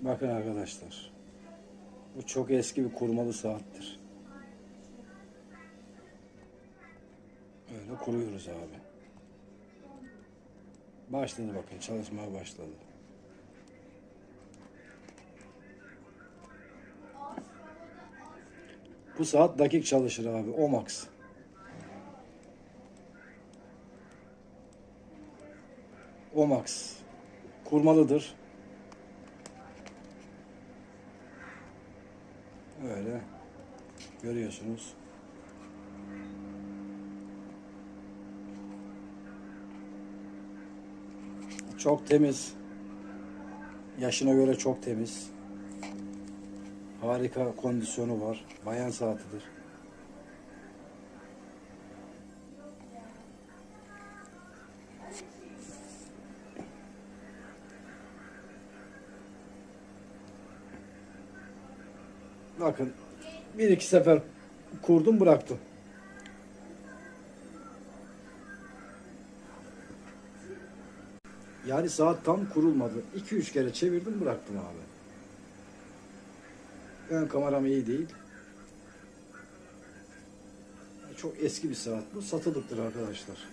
Bakın arkadaşlar. Bu çok eski bir kurmalı saattir. Öyle kuruyoruz abi. Başladı bakın çalışmaya başladı. Bu saat dakik çalışır abi. Omax. Omax. Kurmalıdır. Öyle. Görüyorsunuz. Çok temiz. Yaşına göre çok temiz. Harika kondisyonu var. Bayan saatidir. Bakın bir iki sefer kurdum bıraktım. Yani saat tam kurulmadı. 2-3 kere çevirdim bıraktım abi. Ön kameram iyi değil. Çok eski bir saat bu. Satılıktır arkadaşlar.